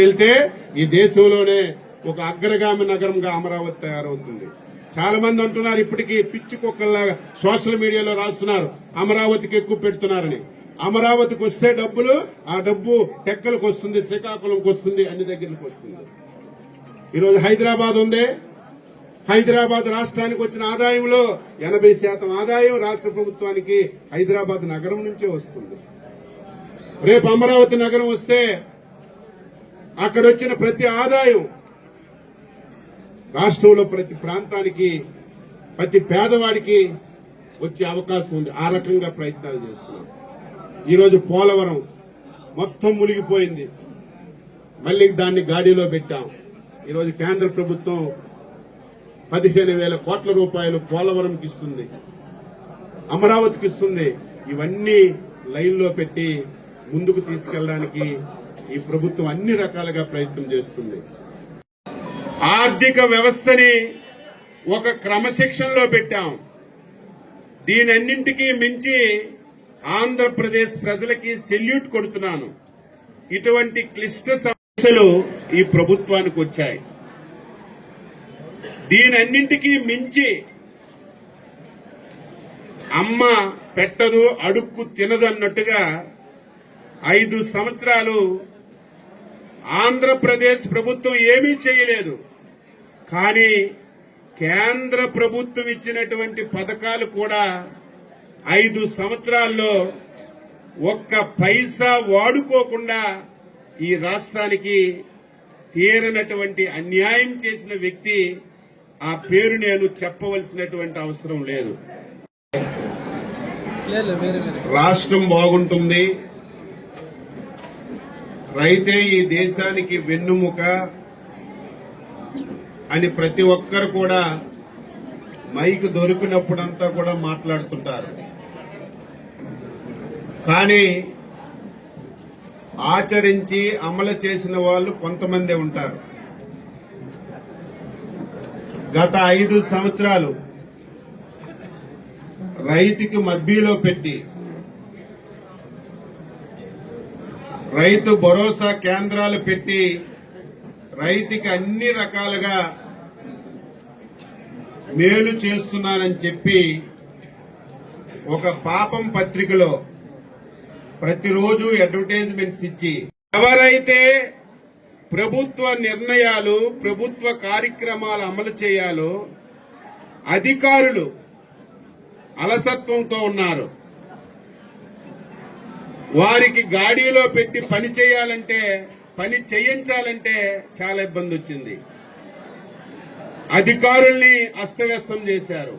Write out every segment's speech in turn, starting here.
వెళ్తే ఈ దేశంలోనే ఒక అగ్రగామి నగరంగా అమరావతి తయారవుతుంది. చాలా మంది అంటున్నారు ఇప్పటికీ పిచ్చి కుక్కల్లాగా సోషల్ మీడియాలో రాస్తున్నారు అమరావతికి ఎక్కువ పెడుతున్నారని. అమరావతికి వస్తే డబ్బులు ఆ డబ్బు టెక్కలకు వస్తుంది శ్రీకాకుళంకి వస్తుంది అన్ని దగ్గరకు వస్తుంది. ఈరోజు హైదరాబాద్ ఉంది. హైదరాబాద్ రాష్ట్రానికి వచ్చిన ఆదాయంలో ఎనభై శాతం ఆదాయం రాష్ట్ర ప్రభుత్వానికి హైదరాబాద్ నగరం నుంచే వస్తుంది. రేపు అమరావతి నగరం వస్తే అక్కడ వచ్చిన ప్రతి ఆదాయం రాష్ట్రంలో ప్రతి ప్రాంతానికి ప్రతి పేదవాడికి వచ్చే అవకాశం ఉంది. ఆ రకంగా ప్రయత్నాలు చేస్తున్నాం. ఈరోజు పోలవరం మొత్తం మునిగిపోయింది. మళ్ళీ దాన్ని గాడిలో పెట్టాం. ఈరోజు కేంద్ర ప్రభుత్వం పదిహేను వేల కోట్ల రూపాయలు పోలవరంకి ఇస్తుంది. అమరావతికి ఇస్తుంది. ఇవన్నీ లైన్లో పెట్టి ముందుకు తీసుకెళ్ళడానికి ఈ ప్రభుత్వం అన్ని రకాలుగా ప్రయత్నం చేస్తుంది. ఆర్థిక వ్యవస్థని ఒక క్రమశిక్షణలో పెట్టాం. దీనన్నింటికీ మించి ఆంధ్రప్రదేశ్ ప్రజలకి సెల్యూట్ కొడుతున్నాను. ఇటువంటి క్లిష్ట సమస్యలు ఈ ప్రభుత్వానికి వచ్చాయి. దీనన్నింటికీ మించి అమ్మ పెట్టదు అడుక్కు తినదు అన్నట్టుగా ఐదు సంవత్సరాలు ఆంధ్రప్రదేశ్ ప్రభుత్వం ఏమీ చేయలేదు. కానీ కేంద్ర ప్రభుత్వం ఇచ్చినటువంటి పథకాలు కూడా ఐదు సంవత్సరాల్లో ఒక్క పైసా వాడుకోకుండా ఈ రాష్ట్రానికి తీరనటువంటి అన్యాయం చేసిన వ్యక్తి ఆ పేరు నేను చెప్పవలసినటువంటి అవసరం లేదు. రాష్ట్రం బాగుంటుంది. రైతే ఈ దేశానికి వెన్నుముక అని ప్రతి ఒక్కరు కూడా మైక్ దొరికినప్పుడంతా కూడా మాట్లాడుతుంటారు. కానీ ఆచరించి అమలు చేసిన వాళ్ళు కొంతమందే ఉంటారు. గత ఐదు సంవత్సరాలు రైతుకి మబ్బీలో పెట్టి రైతు భరోసా కేంద్రాలు పెట్టి రైతుకి అన్ని రకాలుగా మేలు చేస్తున్నానని చెప్పి ఒక పాపం పత్రికలో ప్రతిరోజు అడ్వర్టైజ్మెంట్స్ ఇచ్చి ఎవరైతే ప్రభుత్వ నిర్ణయాలు ప్రభుత్వ కార్యక్రమాలు అమలు చేయాలో అధికారులు అలసత్వంతో ఉన్నారు. వారికి గాడిలో పెట్టి పని చేయాలంటే పని చేయించాలంటే చాలా ఇబ్బంది వచ్చింది. అధికారుల్ని అస్తవ్యస్తం చేశారు.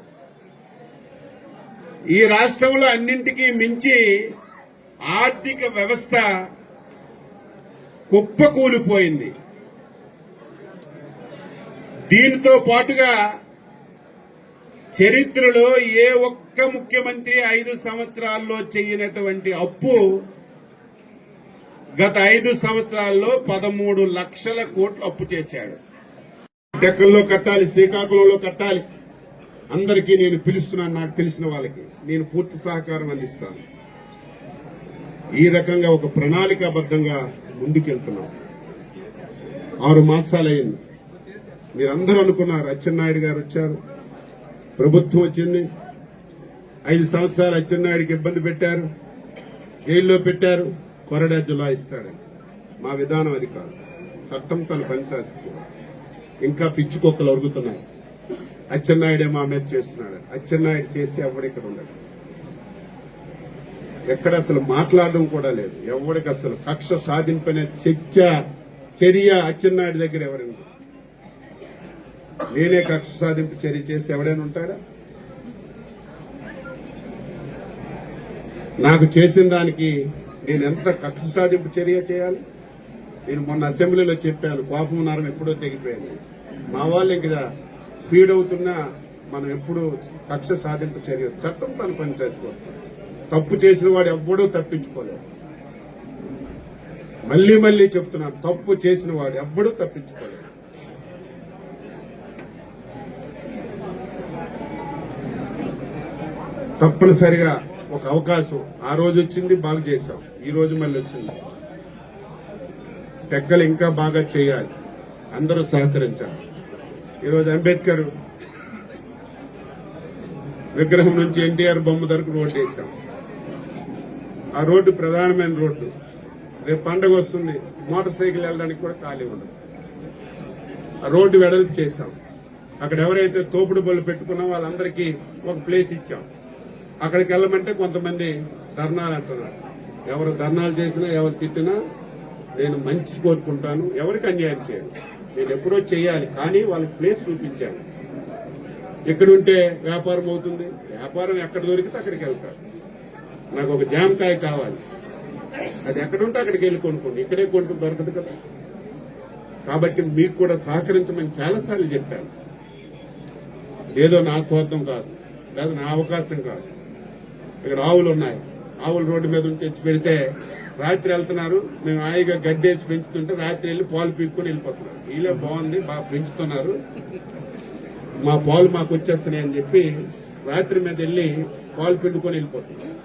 ఈ రాష్ట్రంలో అన్నింటికీ మించి ఆర్థిక వ్యవస్థ కుప్పకూలిపోయింది. దీనితో పాటుగా చరిత్రలో ఏ ఒక్క ముఖ్యమంత్రి ఐదు సంవత్సరాల్లో చేయనటువంటి అప్పు గత ఐదు సంవత్సరాల్లో పదమూడు లక్షల కోట్లు అప్పు చేశాడు. టెక్కల్లో కట్టాలి శ్రీకాకుళంలో కట్టాలి. అందరికీ నేను పిలుస్తున్నాను నాకు తెలిసిన వాళ్ళకి. నేను పూర్తి సహకారం అందిస్తాను. ఈ రకంగా ఒక ప్రణాళికాబద్ధంగా ముందుకెళ్తున్నాం. ఆరు మాసాలయ్యింది. మీరందరూ అనుకున్నారు అచ్చెన్నాయుడు గారు వచ్చారు. ప్రభుత్వం వచ్చింది. ఐదు సంవత్సరాలు అచ్చెన్నాయుడికి ఇబ్బంది పెట్టారు. జైల్లో పెట్టారు. కొరడా జులాయిస్తాడని మా విధానం అది కాదు. చట్టం తను పనిచేసుకోవాలి. ఇంకా పిచ్చుకొక్కలు అరుగుతున్నాయి అచ్చెన్నాయుడే మా మీద చేస్తున్నాడు. అచ్చెన్నాయుడు చేస్తే ఎవడిక్కడ ఉండడు? ఎక్కడ అసలు మాట్లాడడం కూడా లేదు. ఎవరికి అసలు కక్ష సాధింపనే చర్చ చర్య అచ్చెన్నాయుడు దగ్గర ఎవరైనా నేనే కక్ష సాధింపు చర్య చేసి ఎవడైనా ఉంటాడా? నాకు చేసిన దానికి నేను ఎంత కక్ష సాధింపు చర్య చేయాలి? నేను మొన్న అసెంబ్లీలో చెప్పాను కోపం నరం ఎప్పుడో తెగిపోయింది. మా వాళ్ళు ఇంకా స్పీడ్ అవుతున్నా మనం ఎప్పుడు కక్ష సాధింపు చర్య చట్టం తను పనిచేసుకోవాలి తప్పు చేసిన వాడు ఎవ్వడూ తప్పించుకోలేదు. మళ్ళీ మళ్ళీ చెప్తున్నాను తప్పు చేసిన వాడు ఎవ్వడూ తప్పించుకోలేదు. తప్పనిసరిగా ఒక అవకాశం. ఆ రోజు వచ్చింది బాగా చేశాం. ఈ రోజు మళ్ళీ వచ్చింది. టెక్కలు ఇంకా బాగా చేయాలి. అందరూ సహకరించాలి. ఈరోజు అంబేద్కర్ విగ్రహం నుంచి ఎన్టీఆర్ బొమ్మ వరకు రోడ్డు వేసాం ఆ రోడ్డు ప్రధానమైన రోడ్డు. రేపు పండగ వస్తుంది మోటార్ సైకిల్ వెళ్ళడానికి కూడా ఖాళీ ఉండదు. ఆ రోడ్డు వెడల్పు చేశాం. అక్కడ ఎవరైతే తోపుడు బళ్ళు పెట్టుకున్నా వాళ్ళందరికీ ఒక ప్లేస్ ఇచ్చాం. అక్కడికి వెళ్ళమంటే కొంతమంది ధర్నాలు అంటున్నారు. ఎవరు ధర్నాలు చేసినా ఎవరు తిట్టినా నేను మంచి కోరుకుంటాను. ఎవరికి అన్యాయం చేయను. నేను ఎప్పుడో చేయాలి కానీ వాళ్ళకి ప్లేస్ చూపించాను. ఎక్కడ ఉంటే వ్యాపారం అవుతుంది. వ్యాపారం ఎక్కడ దొరికితే అక్కడికి వెళ్తారు. నాకు ఒక జామకాయ కావాలి. అది ఎక్కడుంటే అక్కడికి వెళ్ళి కొనుక్కోండి. ఇక్కడే కొనుక్కు దొరకదు కదా. కాబట్టి మీకు కూడా సహకరించమని చాలాసార్లు చెప్పాను. ఏదో నా స్వార్థం కాదు. లేదా నా అవకాశం కాదు. ఇక్కడ ఆవులు ఉన్నాయి. ఆవులు రోడ్డు మీద తెచ్చి పెడితే రాత్రి వెళ్తున్నారు. మేము హాయిగా గడ్డేసి పెంచుతుంటే రాత్రి వెళ్ళి పాలు పీక్కొని వెళ్ళిపోతున్నారు. వీళ్ళే బాగుంది బాగా పెంచుతున్నారు. మా పాలు మాకు వచ్చేస్తున్నాయి అని చెప్పి రాత్రి మీద వెళ్ళి పాలు పిండుకొని వెళ్ళిపోతున్నారు.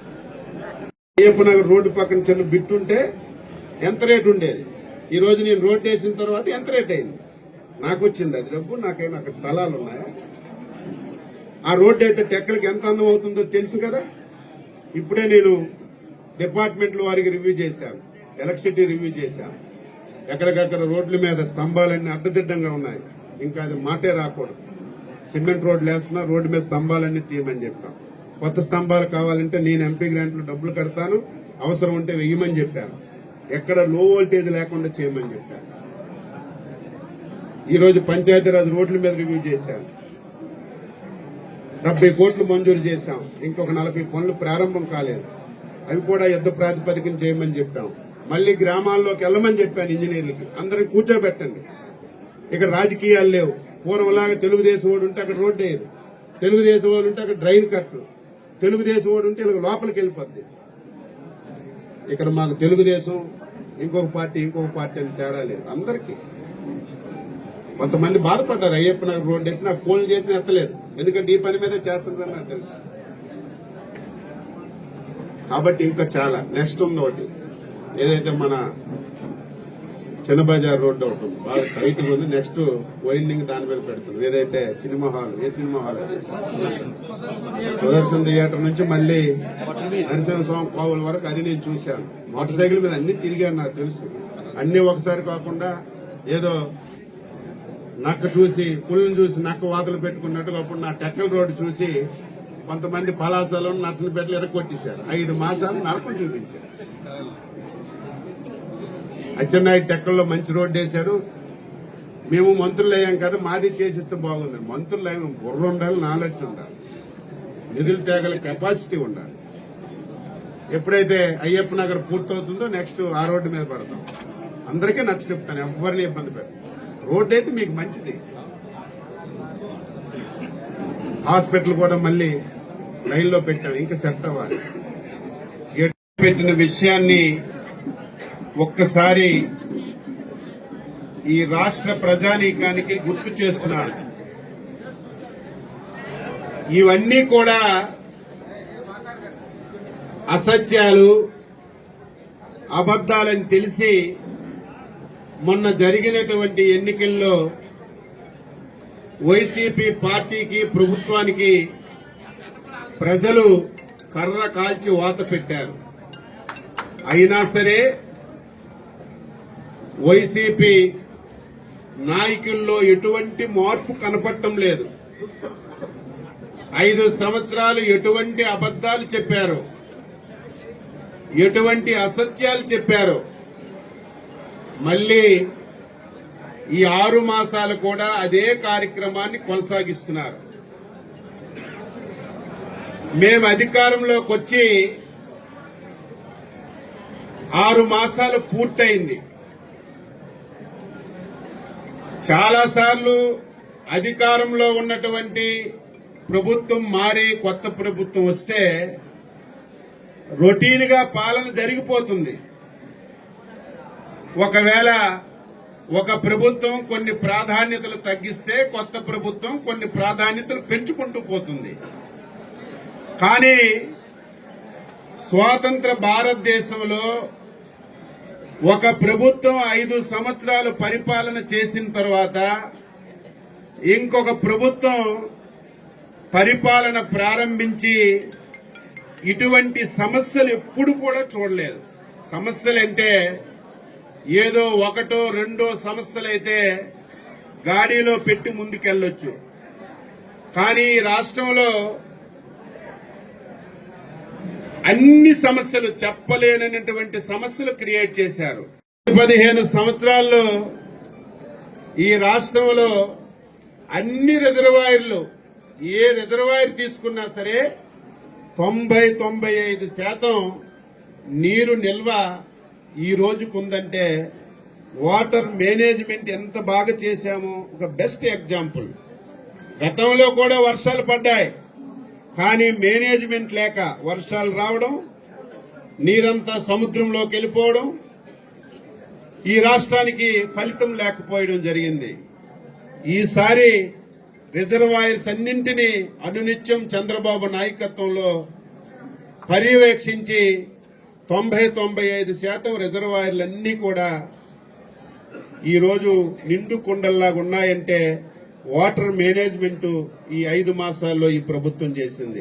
అయ్యప్ప నగర్ రోడ్డు పక్కన చిన్న బిట్టు ఉంటే ఎంత రేటు ఉండేది? ఈ రోజు నేను రోడ్డు వేసిన తర్వాత ఎంత రేట్ అయింది? నాకు వచ్చింది అది డబ్బు నాకేమో అక్కడ స్థలాలు ఉన్నాయా? ఆ రోడ్డు అయితే టెక్కలకి ఎంత అందం అవుతుందో తెలుసు కదా? ఇప్పుడే నేను డిపార్ట్మెంట్ల వారికి రివ్యూ చేశాను. ఎలక్ట్రిసిటీ రివ్యూ చేశాను. ఎక్కడికక్కడ రోడ్ల మీద స్తంభాలన్నీ అడ్డదిడ్డంగా ఉన్నాయి. ఇంకా అది మాటే రాకూడదు. సిమెంట్ రోడ్లు వేస్తున్నా రోడ్డు మీద స్తంభాలన్నీ తీయమని చెప్పాను కొత్త స్తంభాలు కావాలంటే నేను ఎంపీ గ్రాంట్లో డబ్బులు కడతాను. అవసరం ఉంటే వెయ్యమని చెప్పాను. ఎక్కడ లో వోల్టేజ్ లేకుండా చేయమని చెప్పాను. ఈరోజు రోజు పంచాయతీరాజ్ రోడ్ల మీద రివ్యూ చేశాను. డెబ్బై కోట్లు మంజూరు చేశాం. ఇంకొక నలభై పనులు ప్రారంభం కాలేదు. అవి కూడా యుద్ధ ప్రాతిపదికన చేయమని చెప్పాం. మళ్ళీ గ్రామాల్లోకి వెళ్ళమని చెప్పాను ఇంజనీర్లకి. అందరికి కూర్చోబెట్టండి. ఇక్కడ రాజకీయాలు లేవు. పూర్వంలాగా తెలుగుదేశం వాడు ఉంటే అక్కడ రోడ్డు వేయదు తెలుగుదేశం వాడు ఉంటే అక్కడ డ్రైన్ కట్టు తెలుగుదేశం వాడు ఉంటే ఇలా లోపలికి వెళ్ళిపోద్ది. ఇక్కడ మాకు తెలుగుదేశం ఇంకొక పార్టీ ఇంకొక పార్టీ అని తేడా లేదు. అందరికీ. కొంతమంది బాధపడ్డారు. అయ్యప్ప నాకు రోడ్డు వేసి నాకు ఫోన్ చేసిన ఎత్తలేదు. ఎందుకంటే ఈ పని మీదే చేస్తుందని నాకు తెలుసు. కాబట్టి ఇంకా చాలా. నెక్స్ట్ ఉంది ఒకటి. ఏదైతే మన చిన్న బజార్ రోడ్డు ఒకటి ఉంది. బాగా సైట్ ఉంది. నెక్స్ట్ వైండింగ్ దాని మీద పెడుతుంది. ఏదైతే సినిమా హాల్ ఏ సినిమా హాల్ సుదర్శన్ థియేటర్ నుంచి మళ్ళీ నరసింహ స్వామి కోవల వరకు అది నేను చూశాను. మోటార్ సైకిల్ మీద అన్ని తిరిగాను నాకు తెలుసు. అన్ని ఒకసారి కాకుండా ఏదో నక్క చూసి పులిని చూసి నక్క వాతలు పెట్టుకున్నట్టుగా అప్పుడు నా టెక్కల రోడ్డు చూసి కొంతమంది పలాసలో నర్సనపేటలు ఎరగొట్టేశారు. ఐదు మాసాలు నరకం చూపించారు. అచ్చెన్నాయుడు టెక్కల్లో మంచి రోడ్డు వేశారు. మేము మంత్రులు అయ్యాం కదా మాది చేసిస్తే బాగుంది. మంత్రులు అయ్యాం బుర్ర ఉండాలి నాలెడ్జ్ ఉండాలి. నిధులు తేగల కెపాసిటీ ఉండాలి. ఎప్పుడైతే అయ్యప్ప నగర్ పూర్తవుతుందో నెక్స్ట్ ఆ రోడ్డు మీద పడతాం. అందరికీ నచ్చ చెప్తాను ఎవరిని ఇబ్బంది పెట్టను. రోడ్లు అయితే మీకు మంచిది. హాస్పిటల్ కూడా మళ్ళీ లైన్లో పెట్టారు ఇంకా సెట్ అవ్వాలి. పెట్టిన విషయాన్ని ఒక్కసారి ఈ రాష్ట్ర ప్రజానీకానికి గుర్తు చేస్తున్నారు ఇవన్నీ కూడా అసత్యాలు అబద్దాలని తెలిసి మొన్న జరిగినటువంటి ఎన్నికల్లో వైసీపీ పార్టీకి ప్రభుత్వానికి ప్రజలు కర్ర కాల్చి వాత పెట్టారు. అయినా సరే వైసీపీ నాయకుల్లో ఎటువంటి మార్పు కనపడటం లేదు. ఐదు సంవత్సరాలు ఎటువంటి అబద్దాలు చెప్పారు? ఎటువంటి అసత్యాలు చెప్పారు? మళ్ళీ ఈ ఆరు మాసాలు కూడా అదే కార్యక్రమాన్ని కొనసాగిస్తున్నారు. మేము అధికారంలోకి వచ్చి ఆరు మాసాలు పూర్తయింది. చాలాసార్లు అధికారంలో ఉన్నటువంటి ప్రభుత్వం మారి కొత్త ప్రభుత్వం వస్తే రొటీన్గా పాలన జరిగిపోతుంది. ఒకవేళ ఒక ప్రభుత్వం కొన్ని ప్రాధాన్యతలు తగ్గిస్తే కొత్త ప్రభుత్వం కొన్ని ప్రాధాన్యతలు పెంచుకుంటూ పోతుంది. కానీ స్వాతంత్ర భారతదేశంలో ఒక ప్రభుత్వం ఐదు సంవత్సరాలు పరిపాలన చేసిన తర్వాత ఇంకొక ప్రభుత్వం పరిపాలన ప్రారంభించి ఇటువంటి సమస్యలు ఎప్పుడు కూడా చూడలేదు. సమస్యలు అంటే ఏదో ఒకటో రెండో సమస్యలైతే గాడిలో పెట్టి ముందుకెళ్ళొచ్చు. కానీ ఈ రాష్ట్రంలో అన్ని సమస్యలు చెప్పలేనటువంటి సమస్యలు క్రియేట్ చేశారు. పదిహేను సంవత్సరాల్లో ఈ రాష్ట్రంలో అన్ని రిజర్వాయర్లు ఏ రిజర్వాయర్ తీసుకున్నా సరే తొంభై తొంభై ఐదు శాతం నీరు నిల్వ ఈ రోజుకుందంటే వాటర్ మేనేజ్మెంట్ ఎంత బాగా చేశామో ఒక బెస్ట్ ఎగ్జాంపుల్. గతంలో కూడా వర్షాలు పడ్డాయి. కానీ మేనేజ్మెంట్ లేక వర్షాలు రావడం నీరంతా సముద్రంలోకి వెళ్ళిపోవడం ఈ రాష్ట్రానికి ఫలితం లేకపోవడం జరిగింది. ఈసారి రిజర్వాయర్స్ అన్నింటినీ అనునిత్యం చంద్రబాబు నాయకత్వంలో పర్యవేక్షించి తొంభై తొంభై ఐదు శాతం రిజర్వాయర్లన్నీ కూడా ఈరోజు నిండు కుండల్లాగా ఉన్నాయంటే వాటర్ మేనేజ్మెంట్ ఈ ఐదు మాసాల్లో ఈ ప్రభుత్వం చేసింది.